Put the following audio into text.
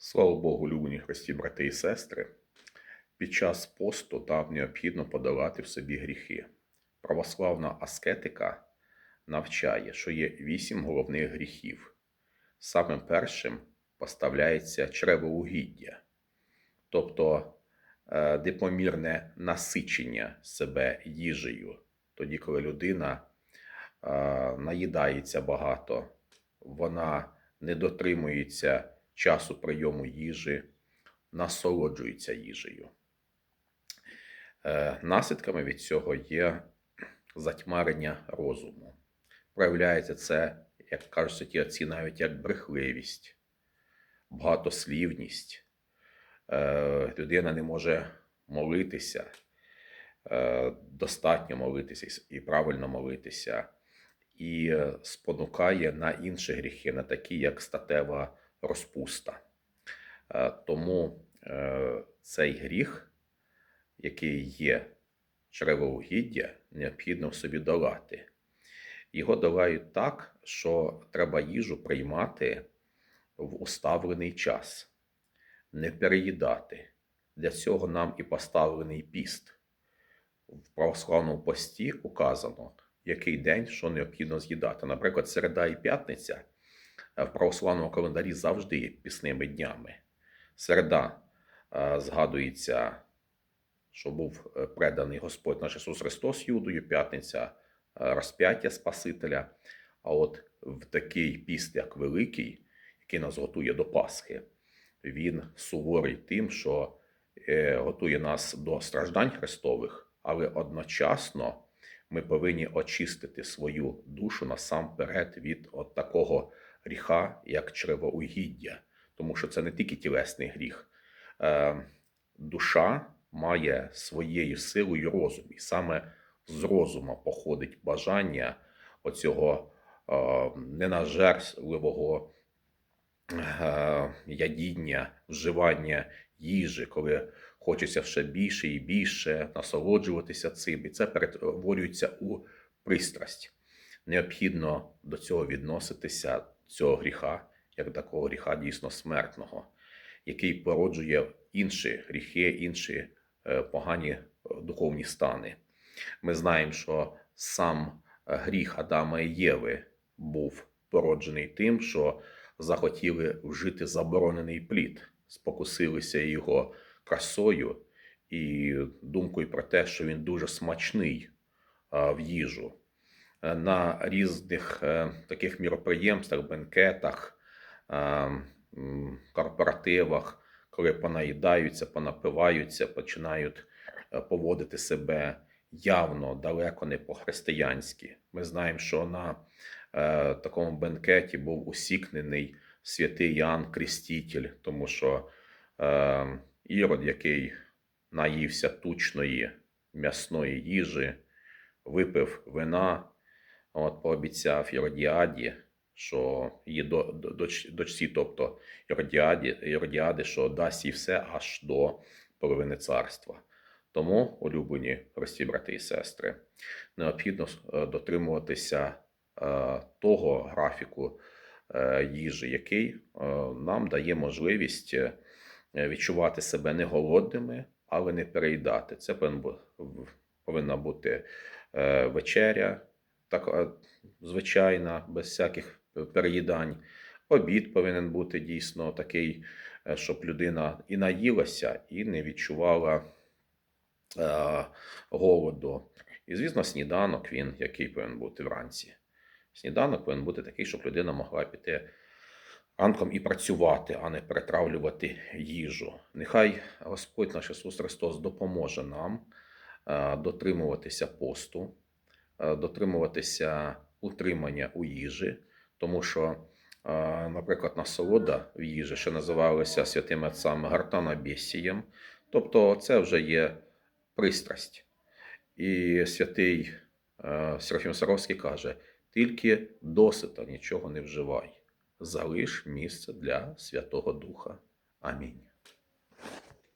Слава Богу, любені Христі, брати і сестри. Під час посту нам необхідно подолати в собі гріхи. Православна аскетика навчає, що є вісім головних гріхів. Самим першим поставляється чревоугіддя, тобто непомірне насичення себе їжею, тоді, коли людина е, наїдається багато, вона не дотримується часу прийому їжі, насолоджується їжею. Е, Наслідками від цього є затьмарення розуму. Проявляється це, як кажуть святі отці, навіть як брехливість, багатослівність. Е, Людина не може молитися, е, достатньо молитися і правильно молитися, і спонукає на інші гріхи, на такі, як статева розпуста. Е, Тому е, цей гріх, який є чревоугіддя, необхідно в собі долати. Його долають так, що треба їжу приймати в уставлений час, не переїдати. Для цього нам і поставлений піст. В православному пості указано, який день що необхідно з'їдати. Наприклад, середа і п'ятниця в православному календарі завжди є пісними днями. Середа е, згадується, що був е, преданий Господь наш Ісус Христос Юдою, п'ятниця е, розп'яття Спасителя. А от в такий піст, як Великий, який нас готує до Пасхи, він суворий тим, що е, готує нас до страждань Христових, але одночасно ми повинні очистити свою душу насамперед від от такого гріха, як чревоугіддя, тому що це не тільки тілесний гріх. Е, душа має своєю силою розум, і саме з розума походить бажання оцього е, ненажерливого е, ядіння, вживання їжі, коли хочеться ще більше і більше насолоджуватися цим, і це перетворюється у пристрасть. Необхідно до цього відноситися, цього гріха, як такого гріха дійсно смертного, який породжує інші гріхи, інші е, погані е, духовні стани. Ми знаємо, що сам е, гріх Адама і Єви був породжений тим, що захотіли вжити заборонений плід, спокусилися його красою і думкою про те, що він дуже смачний в їжу. Е, На різних е, таких міроприємствах, бенкетах, е, корпоративах, коли понаїдаються, понапиваються, починають поводити себе явно далеко не по-християнськи. Ми знаємо, що на такому бенкеті був усікнений святий Ян Крістітель, тому що Ірод, який наївся тучної м'ясної їжі, випив вина, от пообіцяв Іродіаді, що її до, до, доч- дочці, тобто Іродіаді, Іродіади, що дасть їй все аж до половини царства. Тому, улюблені прості брати і сестри, необхідно е, дотримуватися е, того графіку е, їжі, який нам дає можливість відчувати себе не голодними, але не переїдати. Це повинна бути вечеря, так, е, звичайна, без всяких переїдань. Обід повинен бути дійсно такий, е, щоб людина і наїлася, і не відчувала е, голоду. І, звісно, сніданок він який повинен бути вранці. Сніданок повинен бути такий, щоб людина могла піти ранком і працювати, а не перетравлювати їжу. Нехай Господь наш Ісус Христос допоможе нам е, дотримуватися посту, е, дотримуватися утримання у їжі, тому що, е, наприклад, насолода в їжі, що називалася святим отцем гартанобєсієм, тобто це вже є пристрасть. І святий е, Серафім Саровський каже: тільки досита нічого не вживай, залиш місце для Святого Духа. Амінь.